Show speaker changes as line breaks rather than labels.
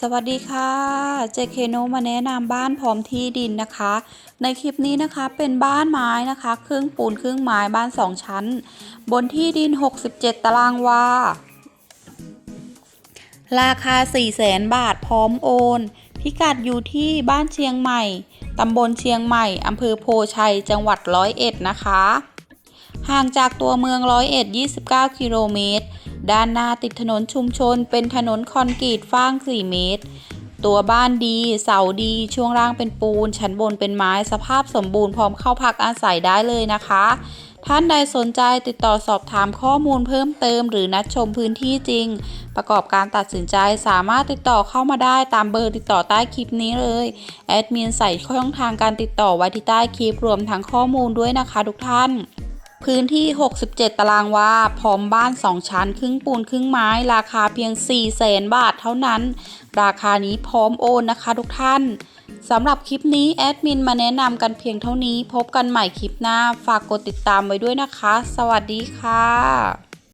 สวัสดีค่ะ เจเคโนมาแนะนำบ้านพร้อมที่ดินนะคะ ในคลิปนี้นะคะเป็นบ้านไม้นะคะ ครึ่งปูนครึ่งไม้บ้าน 2 ชั้น บนที่ดิน 67 ตารางวา ราคา 4 0 0แสนบาทพร้อมโอน พิกัดอยู่ที่บ้านเชียงใหม่ ตำบลเชียงใหม่ อำเภอโพชัย จังหวัดร้อยเอ็ดนะคะ ห่างจากตัวเมืองร้อยเอ็ด29 กิโลเมตร ด้านหน้าติดถนนชุมชนเป็นถนนคอนกรีตฟ้าง 4 เมตร ตัวบ้านดี เสาดี ช่วงล่างเป็นปูน ชั้นบนเป็นไม้ สภาพสมบูรณ์พร้อมเข้าพักอาศัยได้เลยนะคะ ท่านใดสนใจติดต่อสอบถามข้อมูลเพิ่มเติม หรือนัดชมพื้นที่จริง ประกอบการตัดสินใจสามารถติดต่อเข้ามาได้ตามเบอร์ติดต่อใต้คลิปนี้เลย แอดมินใส่ช่องทางการติดต่อไว้ที่ใต้คลิปรวมทั้งข้อมูลด้วยนะคะ ทุกท่าน พื้นที่ 67 ตารางวา พร้อมบ้าน 2 ชั้น ครึ่งปูนครึ่งไม้ ราคาเพียง 4 0 0แสนบาทเท่านั้น ราคานี้พร้อมโอนนะคะทุกท่านสำหรับคลิปนี้แอดมินมาแนะนำกันเพียงเท่านี้ พบกันใหม่คลิปหน้า ฝากกดติดตามไว้ด้วยนะคะ สวัสดีค่ะ